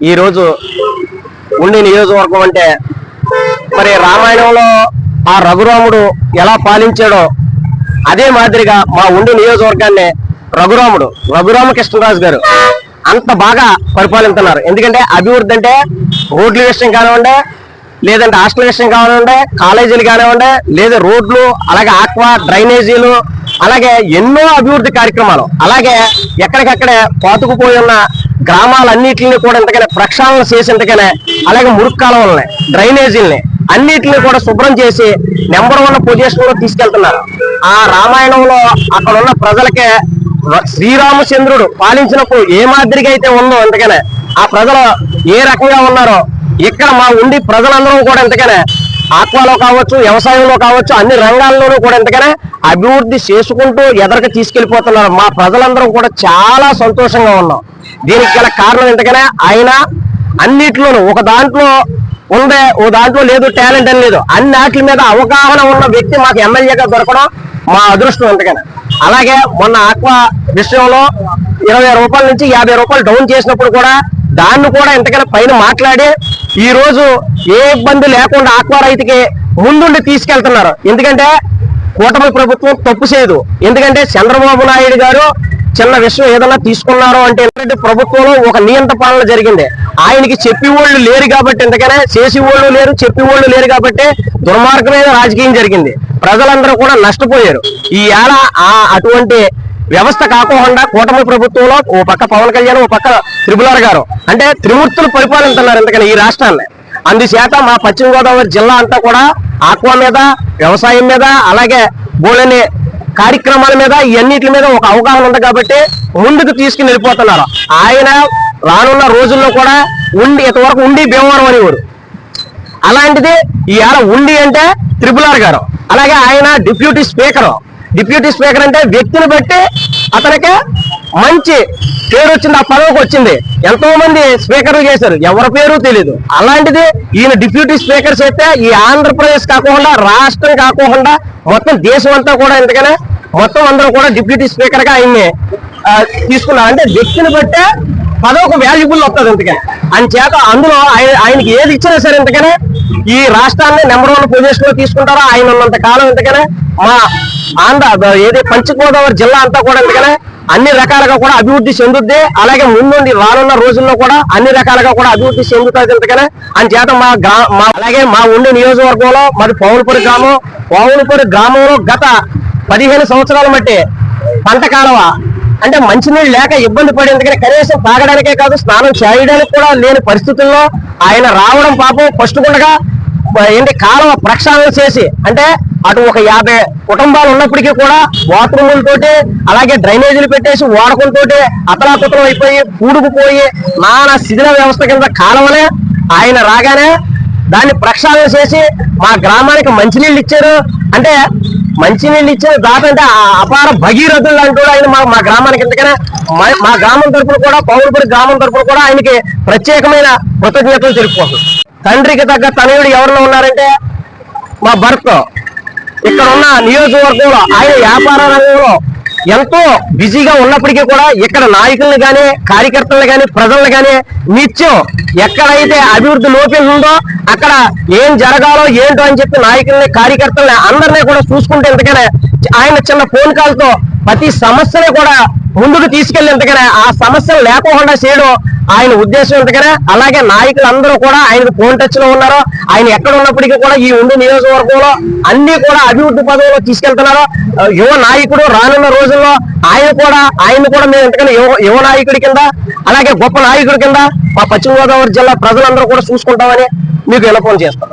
ఈ రోజు ఉండి నియోజకవర్గం అంటే మరి రామాయణంలో ఆ రఘురాముడు ఎలా పాలించాడో అదే మాదిరిగా మా ఉండి నియోజకవర్గాన్ని రఘురాముడు రఘురామకృష్ణరాజు గారు అంత బాగా పరిపాలిస్తున్నారు ఎందుకంటే అభివృద్ధి అంటే రోడ్ల విషయం కానివ్వండి లేదంటే హాస్టల్ విషయం కానివ్వండి కాలేజీలు కానివ్వండి లేదా రోడ్లు అలాగే ఆక్వా డ్రైనేజీలు అలాగే ఎన్నో అభివృద్ధి కార్యక్రమాలు. అలాగే ఎక్కడికక్కడే పాతుకుపోయి ఉన్న గ్రామాలన్నిటిని కూడా ఇంతకనే ప్రక్షాళన చేసి అలాగే మురుగు కాలువలని డ్రైనేజీలని అన్నిటిని కూడా శుభ్రం చేసి నెంబర్ వన్ పొజిషన్లో తీసుకెళ్తున్నారు. ఆ రామాయణంలో అక్కడ ఉన్న ప్రజలకే శ్రీరామచంద్రుడు పాలించినప్పుడు ఏ మాదిరిగా అయితే ఉందో అందుకనే ఆ ప్రజలు ఏ రకంగా ఉన్నారో ఇక్కడ మా ఉండి ప్రజలందరూ కూడా ఇంతకనే ఆత్మలో కావచ్చు వ్యవసాయంలో కావచ్చు అన్ని రంగాల్లోనూ కూడా ఇంతకనే అభివృద్ధి చేసుకుంటూ ఎదరికి తీసుకెళ్ళిపోతున్నారు మా ప్రజలందరం కూడా చాలా సంతోషంగా ఉన్నాం. దీనికి గల కారణం ఇంతకనే ఆయన అన్నిట్లోనూ ఒక దాంట్లో ఉందే ఓ దాంట్లో లేదు టాలెంట్ అని లేదు. అన్ని వాటి మీద అవగాహన ఉన్న వ్యక్తి మాకు ఎమ్మెల్యేగా దొరకడం మా అదృష్టం ఎంతకనే. అలాగే మొన్న ఆక్వా విషయంలో ఇరవై రూపాయల నుంచి యాభై రూపాయలు డౌన్ చేసినప్పుడు కూడా దాన్ని కూడా ఎంతకైనా పైన మాట్లాడి ఈ రోజు ఏ ఇబ్బంది లేకుండా ఆక్వా రైతుకి ముందుండి తీసుకెళ్తున్నారు. ఎందుకంటే కూటమి ప్రభుత్వం తప్పు చేయదు. ఎందుకంటే చంద్రబాబు నాయుడు గారు చిన్న విషయం ఏదైనా తీసుకున్నారు అంటే ఎందుకంటే ప్రభుత్వంలో ఒక నియంత పాలన జరిగింది. ఆయనకి చెప్పి వాళ్ళు లేరు కాబట్టి ఎందుకనే చేసి వాళ్ళు లేరు చెప్పి వాళ్ళు లేరు కాబట్టి దుర్మార్గమైన రాజకీయం జరిగింది. ప్రజలందరూ కూడా నష్టపోయారు. ఈ ఏళ ఆ అటువంటి వ్యవస్థ కాకుండా కూటమి ప్రభుత్వంలో ఓ పక్క పవన్ కళ్యాణ్ ఓ పక్క త్రిపులార్ గారు. అంటే త్రిమూర్తులు పరిపాలిస్తున్నారు ఎందుకని ఈ రాష్ట్రాన్ని. అందుచేత మా పశ్చిమ గోదావరి జిల్లా అంతా కూడా ఆక్వా మీద వ్యవసాయం మీద అలాగే బోలని కార్యక్రమాల మీద ఇవన్నిటి మీద ఒక అవగాహన ఉంది కాబట్టి ముందుకు తీసుకుని వెళ్ళిపోతున్నారు. ఆయన రానున్న రోజుల్లో కూడా ఉండి ఇంతవరకు ఉండి భీమవరం అనేవారు. అలాంటిది ఇవాళ ఉండి అంటే త్రిపుల్ ఆర్ గారు. అలాగే ఆయన డిప్యూటీ స్పీకర్. డిప్యూటీ స్పీకర్ అంటే వ్యక్తిని బట్టి అతనికి మంచి పేరు వచ్చింది ఆ పదవికి వచ్చింది. ఎంతో మంది స్పీకర్లు చేశారు. ఎవరి పేరు తెలియదు అలాంటిది ఈయన డిప్యూటీ స్పీకర్ చేస్తే ఈ ఆంధ్రప్రదేశ్ కాకుండా రాష్ట్రం కాకుండా మొత్తం దేశం అంతా కూడా ఎందుకనే మొత్తం అందరూ కూడా డిప్యూటీ స్పీకర్గా ఆయన్ని తీసుకున్నారు. అంటే వ్యక్తిని బట్టే పదవికి వాల్యుబుల్ వస్తుంది ఇంతకని. అని చేత అందులో ఆయన ఆయనకి ఏది ఇచ్చినా సరే ఇంతకనే ఈ రాష్ట్రాన్ని నెంబర్ వన్ పొజిషన్లో తీసుకుంటారో? ఆయన ఉన్నంత కాలం ఇంతకనే మా ఆంధ్ర ఏది పంచగోదావరి జిల్లా అంతా కూడా ఇంతకనే అన్ని రకాలుగా కూడా అభివృద్ధి చెందుద్ది. అలాగే ముందుండి రానున్న రోజుల్లో కూడా అన్ని రకాలుగా కూడా అభివృద్ధి చెందుతుంది ఎందుకనే అని చేత మా గ్రా అలాగే మా ఉండే నియోజకవర్గంలో మరి పౌనపురి గ్రామం. పౌనపురి గ్రామంలో గత పదిహేను సంవత్సరాల మట్టి పంట కాలువ. అంటే మంచినీళ్ళు లేక ఇబ్బంది పడేందుకనే కనీసం తాగడానికే కాదు స్నానం చేయడానికి కూడా లేని పరిస్థితుల్లో ఆయన రావడం పాపం. ఫస్ట్ కూడా ఏంటి కాలువ ప్రక్షాళన చేసి అంటే అటు ఒక యాభై కుటుంబాలు ఉన్నప్పటికీ కూడా బాత్రూములతోటి అలాగే డ్రైనేజీలు పెట్టేసి వాడకంతోటి అతలాకుతలం అయిపోయి పూడుకుపోయి నానా శిథిల వ్యవస్థ కింద కాలవలే. ఆయన రాగానే దాన్ని ప్రక్షాళన చేసి మా గ్రామానికి మంచినీళ్ళు ఇచ్చారు. అంటే మంచినీళ్ళు ఇచ్చిన దాత అంటే ఆ అపార భగీరథులు అంటూ ఆయన మా మా గ్రామానికి. ఎందుకనే మా- మా గ్రామం తరఫున కూడా పౌరుపురి గ్రామం తరఫున కూడా ఆయనకి ప్రత్యేకమైన కృతజ్ఞతలు తెలుపుకోవచ్చు తండ్రికి తగ్గ తనయుడు ఎవరిలో ఉన్నారంటే మా భర్త. ఇక్కడ ఉన్న నియోజకవర్గంలో ఆయన వ్యాపార రంగంలో ఎంతో బిజీగా ఉన్నప్పటికీ కూడా ఇక్కడ నాయకుల్ని కానీ కార్యకర్తలను కానీ ప్రజలను కానీ నిత్యం ఎక్కడైతే అభివృద్ధి లోపం ఉందో అక్కడ ఏం జరగాలో ఏంటో అని చెప్పి నాయకుల్ని కార్యకర్తల్ని అందరినీ కూడా చూసుకుంటే ఎందుకనే ఆయన చిన్న ఫోన్ కాల్తో ప్రతి సమస్యని కూడా ముందుకు తీసుకెళ్ళి ఎందుకనే ఆ సమస్యలు లేకుండా చేయడం ఆయన ఉద్దేశం ఎందుకనే అలాగే నాయకులందరూ కూడా ఆయనకు ఫోన్ టచ్లో ఉన్నారు. ఆయన ఎక్కడ ఉన్నప్పటికీ కూడా ఈ ఉండి నియోజకవర్గంలో అన్ని కూడా అభివృద్ధి పదవిలో తీసుకెళ్తున్నారు. యువ నాయకుడు రానున్న రోజుల్లో ఆయన కూడా ఆయన కూడా మేము ఎందుకని యువ యువ నాయకుడి కింద అలాగే గొప్ప నాయకుడి కింద మా పశ్చిమ గోదావరి జిల్లా ప్రజలందరూ కూడా చూసుకుంటామని మీకు వినపం చేస్తాం